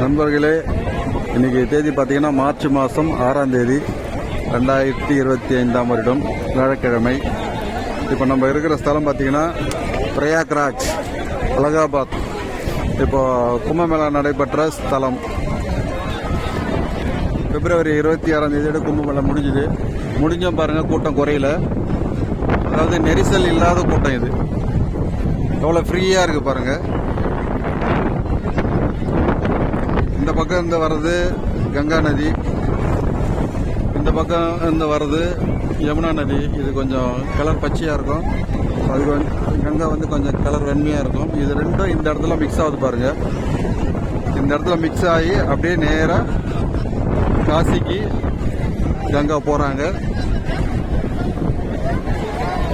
நண்பர்களே இன்னைக்கு தேதி பார்த்தீங்கன்னா மார்ச் மாதம் ஆறாம் தேதி ரெண்டாயிரத்தி இருபத்தி ஐந்தாம் வருடம் வியாழக்கிழமை. இப்போ நம்ம இருக்கிற ஸ்தலம் பார்த்தீங்கன்னா பிரயாக்ராஜ் அலகாபாத். இப்போ கும்பமேளா நடைபெற்ற ஸ்தலம். பிப்ரவரி இருபத்தி ஆறாம் தேதியோட கும்பமேளா முடிஞ்சுது. முடிஞ்சும் பாருங்கள் கூட்டம் குறையில. அதாவது நெரிசல் இல்லாத கூட்டம் இது. எவ்வளோ ஃப்ரீயாக இருக்குது பாருங்கள் இந்த பக்கம் இருந்து வர்றது கங்கா நதி. இந்த பக்கம் இருந்து வர்றது யமுனா நதி. இது கொஞ்சம் கலர் பச்சையாக இருக்கும். அது கங்கா வந்து கொஞ்சம் கலர் வெண்மையாக இருக்கும். இது ரெண்டும் இந்த இடத்துல மிக்ஸ் ஆகுது பாருங்கள் இந்த இடத்துல மிக்ஸ் ஆகி அப்படியே நேராக காசிக்கு கங்கா போகிறாங்க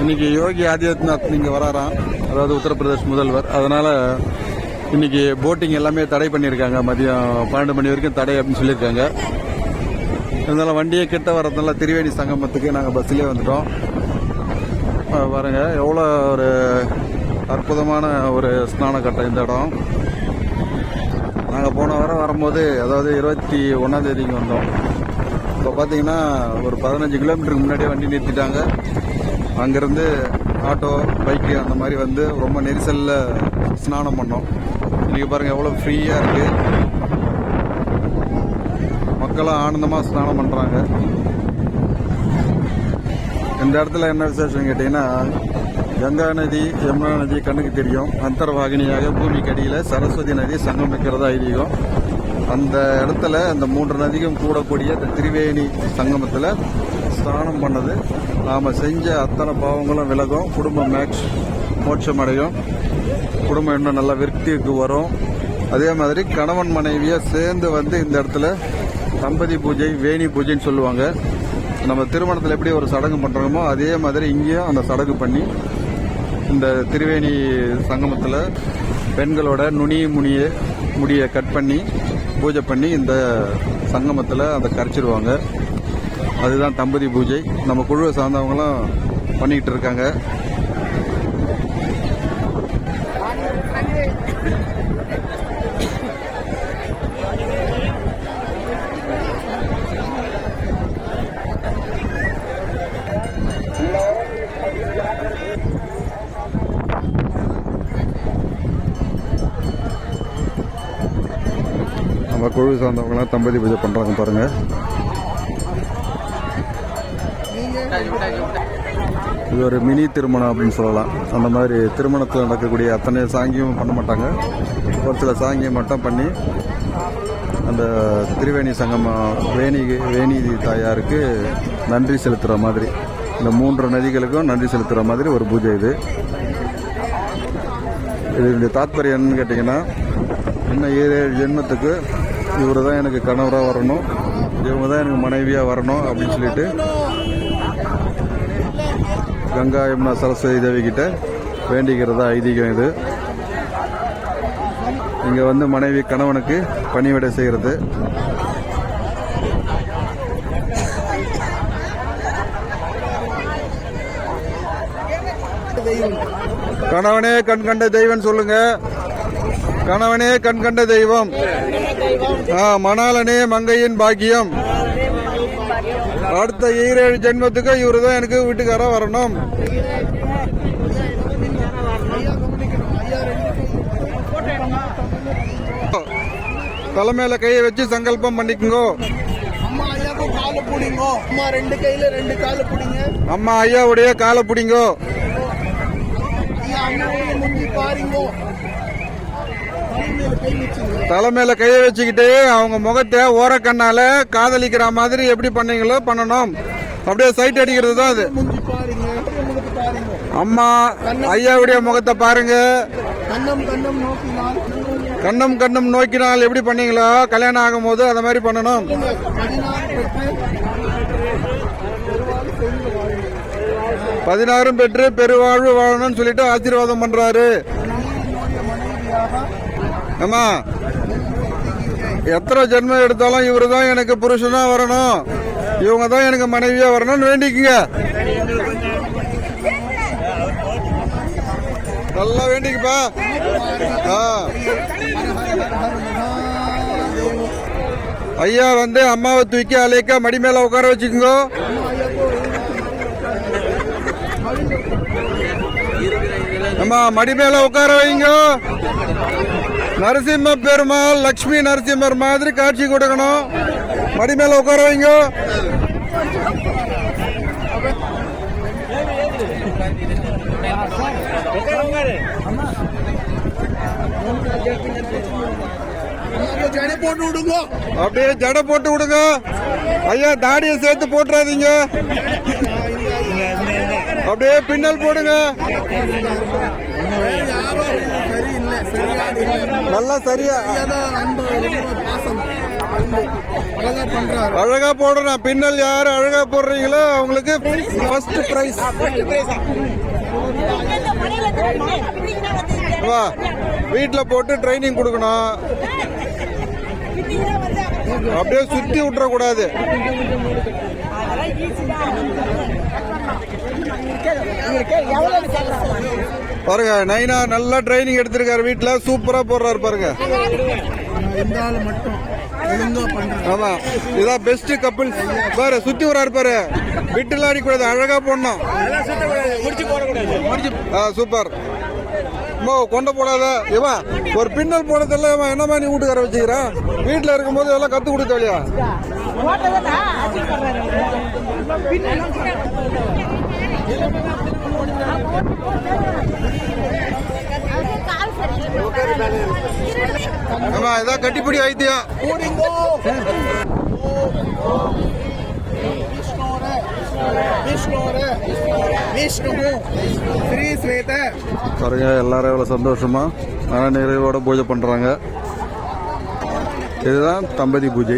இன்னைக்கு யோகி ஆதித்யநாத் இங்கே வராராம். அதாவது உத்தரப்பிரதேஷ் முதல்வர். அதனால் இன்னைக்கு போட்டிங் எல்லாமே தடை பண்ணியிருக்காங்க. மதியம் பன்னெண்டு மணி வரைக்கும் தடை அப்படின்னு சொல்லியிருக்காங்க. இருந்தாலும் வண்டியை கிட்ட வரதுனால திரிவேணி சங்கமத்துக்கு நாங்கள் பஸ்லேயே வந்துட்டோம். அஹ் பாருங்க எவ்வளோ ஒரு அற்புதமான ஒரு ஸ்நான கட்டம் இந்த இடம். நாங்கள் போன வாரம் வரும்போது அதாவது இருபத்தி ஒன்றாந்தேதிக்கு வந்தோம். இப்போ பார்த்தீங்கன்னா ஒரு பதினஞ்சு கிலோமீட்டருக்கு முன்னாடியே வண்டி நிறுத்திட்டாங்க. அங்கேருந்து ஆட்டோ பைக்கு அந்த மாதிரி வந்து ரொம்ப நெரிசலில் ஸ்நானம் பண்ணோம். நீங்கள் பாருங்கள் எவ்வளோ ஃப்ரீயாக இருக்குது மக்களும் ஆனந்தமாக ஸ்நானம் பண்ணுறாங்க இந்த இடத்துல என்ன விசேஷம் கேட்டிங்கன்னா கங்கா நதி யமுனா நதி கண்ணுக்கு தெரியும். அந்தர்வாகினியாக பூமிக்கு அடியில் சரஸ்வதி நதி சங்கமிக்கிறதா ஐதீகம். அந்த இடத்துல அந்த மூன்று நதிக்கும் கூடக்கூடிய அந்த திரிவேணி சங்கமத்தில் ஸ்நானம் பண்ணது. நாம் செஞ்ச அத்தனை பாவங்களும் விலகும். குடும்பம் மேக்ஸ் மோட்சம் அடையும் குடும்பம் இன்னும் நல்ல விருத்திக்கு வரும். அதே மாதிரி கணவன் மனைவியை சேர்ந்து வந்து இந்த இடத்துல தம்பதி பூஜை வேணி பூஜைன்னு சொல்லுவாங்க. நம்ம திருமணத்தில் எப்படி ஒரு சடங்கு பண்ணுறோமோ அதே மாதிரி இங்கேயும் அந்த சடங்கு பண்ணி இந்த திருவேணி சங்கமத்தில் பெண்களோட நுனி முனிய முடியை கட் பண்ணி பூஜை பண்ணி இந்த சங்கமத்தில் அதை கரைச்சிருவாங்க. அதுதான் தம்பதி பூஜை. நம்ம குழுவை சார்ந்தவங்களும் பண்ணிக்கிட்டு இருக்காங்க. குழு சார்ந்தவங்களாம் தம்பதி பூஜை பண்ணுறாங்க பாருங்கள் இது ஒரு மினி திருமணம் அப்படின்னு சொல்லலாம். அந்த மாதிரி திருமணத்தில் நடக்கக்கூடிய அத்தனை சாங்கியமும் பண்ண மாட்டாங்க. ஒரு சில சாங்கியம் மட்டும் பண்ணி அந்த திருவேணி சங்கம் வேணி வேணி தாயாருக்கு நன்றி செலுத்துகிற மாதிரி இந்த மூன்று நதிகளுக்கும் நன்றி செலுத்துகிற மாதிரி ஒரு பூஜை இது. இதனுடைய தாத்பரியம் என்னன்னு கேட்டிங்கன்னா இன்னும் ஏழு ஏழு ஜென்மத்துக்கு இவர் தான் எனக்கு கணவராக வரணும். இவங்க தான் எனக்கு மனைவியாக வரணும் அப்படின்னு சொல்லிட்டு கங்கா யமுனா சரஸ்வதி தேவி கிட்ட வேண்டிக்கிறதா ஐதீகம் இது. இங்கே வந்து மனைவி கணவனுக்கு பணிவிடை செய்கிறது கணவனே கண் கண்ட தெய்வம் சொல்லுங்க. கணவனே கண் கண்ட தெய்வம். ஆ, மங்கையின் பாக்கியம். அடுத்த ஈரேழு ஜென்மத்துக்கு இவரு தான் எனக்கு வீட்டுக்காரா வரணும். தலைமையில கையை வச்சு சங்கல்பம் பண்ணிக்கோங்க. அம்மா ரெண்டு கையில ரெண்டு அம்மா ஐயாவுடைய காலை பிடிங்கோ. ஐயா அண்ணாவுடைய முந்தி தலைமையில கையை வச்சுக்கிட்டு அவங்க முகத்தை ஓரக்கண்ணால காதலிக்கிற மாதிரி எப்படி பண்ணீங்களோ பண்ணணும். அப்படியே சைட் அடிக்கிறது தான் அது. அம்மா ஐயாவுடைய முகத்தை பாருங்க. கண்ணம் கண்ணம் நோக்கினால் எப்படி பண்ணீங்களோ கல்யாணம் ஆகும்போது அதை மாதிரி பண்ணணும். பதினாறும் பெற்று பெருவாழ்வு வாழணும்னு சொல்லிட்டு ஆசீர்வாதம் பண்றாரு. அம்மா எத்தனை ஜென்மம் எடுத்தாலும் இவரு தான் எனக்கு புருஷனா வரணும். இவங்க தான் எனக்கு மனைவியா வரணும்னு வேண்டிக்குங்க. நல்லா வேண்டிக்குப்பா. ஆ. ஐயா வந்து அம்மாவை தூக்கி அலைக்கா மடி மேல உட்கார வச்சுக்கோங்க. அம்மா மடி மேல உட்கார வைங்க. நரசிம்ம பெருமாள் லக்ஷ்மி நரசிம்மர் மாதிரி காட்சி கொடுக்கணும். மடி மேல உட்கார வைங்க. ஜடை போட்டு விடுங்க அப்படியே ஜடை போட்டு விடுங்க. ஐயா தாடியை சேர்த்து போட்டுறாதீங்க. அப்படியே பின்னல் போடுங்க. நல்லா சரியா. அழகா பண்றாரு அழகா போடணும் பின்னல் யாரு அழகா போடுறீங்களோ அவங்களுக்கு ஃபர்ஸ்ட் பிரைஸ் வா வீட்ல போட்டு ட்ரைனிங் கொடுக்கணும். அப்படியே சுத்தி விட்டுற கூடாது பாருங்க நைனா நல்லா ட்ரைனிங் எடுத்திருக்காரு வீட்டில் சூப்பராக போடுறாரு பாருங்க. ஆமா இதான் பெஸ்ட் கப்பிள் பாரு சுத்தி வராரு பாரு. விட்டுலாம் அடிக்கூடாது அழகா போடணும். ஆ சூப்பர். கொண்ட போடாத. இவன் ஒரு பின்னல் போனதெல்லாம் இவன் என்னமா நீ வீட்டுக்கார வச்சுக்கிறான் வீட்டுல இருக்கும்போது எல்லாம் கத்து கொடுத்த ஆமா இதான் கட்டிப்பிடி ஸ்வேத பாருங்க எல்லாரும் எவ்வளவு சந்தோஷமா மன நிறைவோட பூஜை பண்றாங்க. இதுதான் தம்பதி பூஜை.